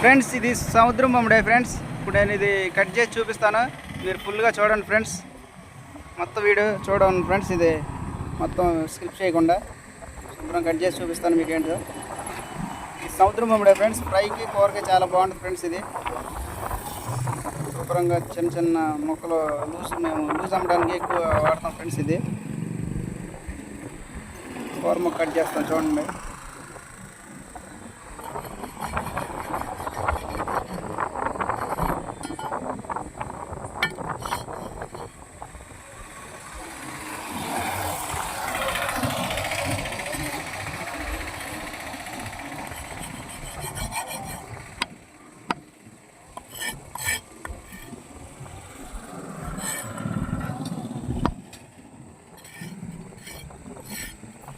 Friends ఇది సముద్రం బొమ్మడే friends. ఇప్పుడు నేను ఇది కట్ చేసి చూపిస్తాను. మీరు ఫుల్గా చూడండి ఫ్రెండ్స్. మొత్తం వీడియో చూడండి ఫ్రెండ్స్. ఇది మొత్తం స్కిప్ చేయకుండా శుభ్రం కట్ చేసి చూపిస్తాను మీకు ఏంటో ఇది సముద్రం బొమ్మడే ఫ్రెండ్స్. ఫ్రైకి కూరకి చాలా బాగుంటుంది ఫ్రెండ్స్ ఇది. శుభ్రంగా చిన్న చిన్న మొక్కలు లూజ్ మేము లూజ్ అమ్మడానికి ఎక్కువ వాడతాం ఫ్రెండ్స్ ఇది. కూర మొక్క కట్ చేస్తాం చూడండి.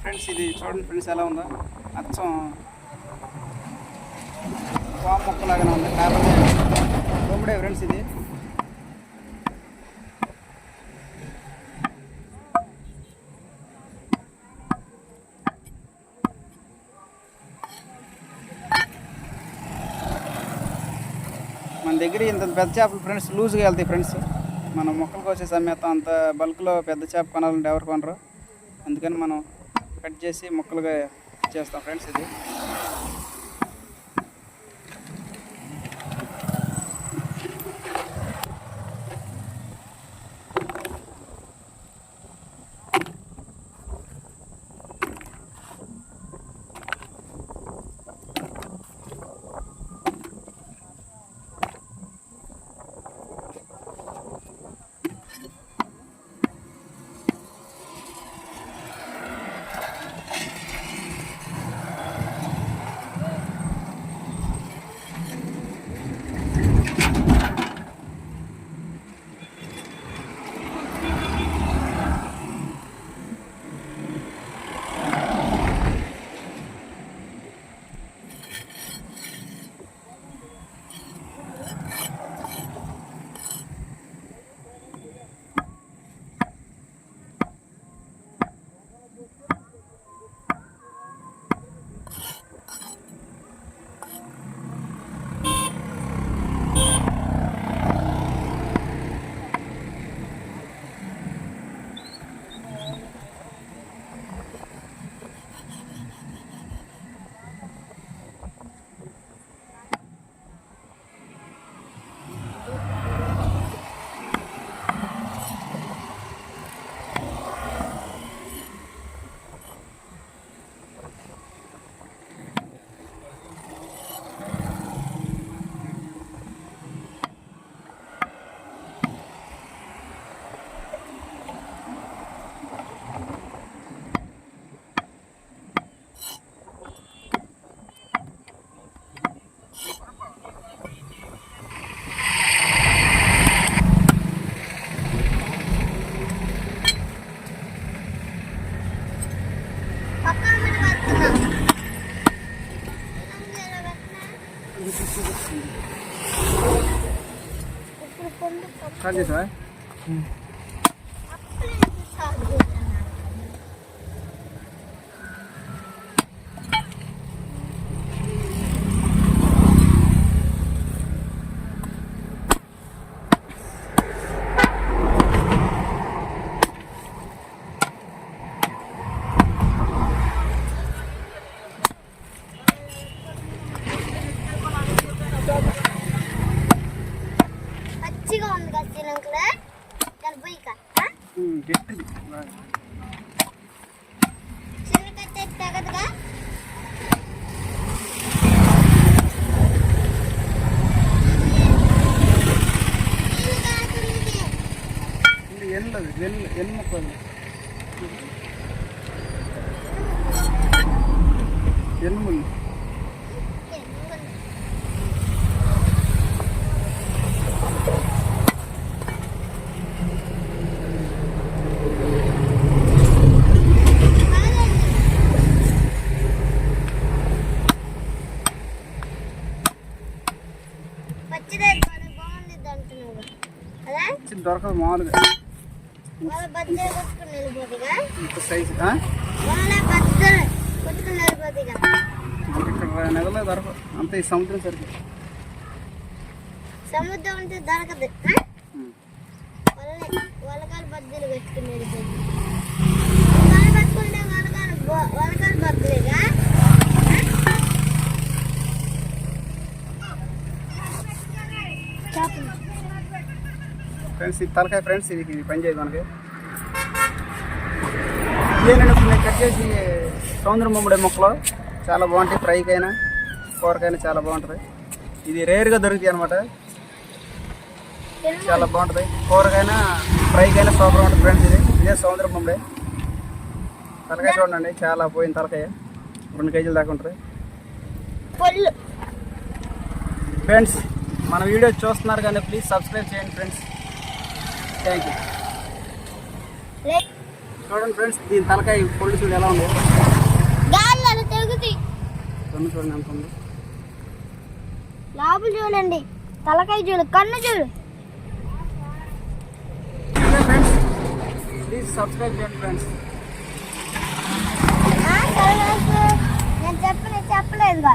ఫ్రెండ్స్ ఇది చూడండి ఫ్రెండ్స్ ఎలా ఉందో. అచ్చం పాము మొక్కలాగానే ఉంది. కాకపోతే బొమ్మడే ఫ్రెండ్స్ ఇది. మన దగ్గర ఇంత పెద్ద చేపలు ఫ్రెండ్స్ లూజ్గా వెళ్తాయి ఫ్రెండ్స్ మనం మొక్కలు కోసే అమ్మేస్తాం అంత బల్క్లో పెద్ద చేప కొనాలంటే ఎవరు కొనరు. అందుకని మనం కట్ చేసి ముక్కలుగా చేస్తాం ఫ్రెండ్స్ ఇది. 看见谁嗯。எல்லது எல் எல் முக்கம் எல் முள்ளு దొరకదు మామూలుగా. సైజు ఇక్కడ నెలలో దొరకదు. అంత ఈ సముద్రం సరికి సముద్రం ఉంటే దొరకదు వలకాలు బద్దలు పెట్టుకునేది ఫ్రెండ్స్ ఇది తలకాయ ఫ్రెండ్స్ ఇది ఇది పని చేయదు మనకి. ఇదేనండి ఇప్పుడు నేను కట్ చేసి సముద్రం బొమ్మడి మొక్కలు. చాలా బాగుంటాయి ఫ్రైకైనా కూరకైనా చాలా బాగుంటుంది. ఇది రేర్గా దొరుకుతాయి అనమాట చాలా బాగుంటుంది. కూరకైనా ఫ్రైకైనా సూపర్ ఉంటుంది ఫ్రెండ్స్ ఇది. ఇదే సముద్రం బొమ్మడి తలకాయ చూడండి చాలా పోయిన తలకాయ. రెండు కేజీల దాకా ఉంటుంది. ఫ్రెండ్స్ మన వీడియో చూస్తున్నారు కానీ ప్లీజ్ సబ్స్క్రైబ్ చేయండి ఫ్రెండ్స్. థ్యాంక్ యూ చూడండి ఫ్రెండ్స్ దీని తలకాయ పొళ్ళు చూడు ఎలా ఉంది. కన్ను చూడండి ఎంత ఉంది. లోపల చూడండి. తలకాయ చూడు కన్ను చూడు. ఫ్రెండ్స్ ప్లీజ్ సబ్స్క్రైబ్ చేయండి ఫ్రెండ్స్. నేను చెప్పలేదు చెప్పలేదుగా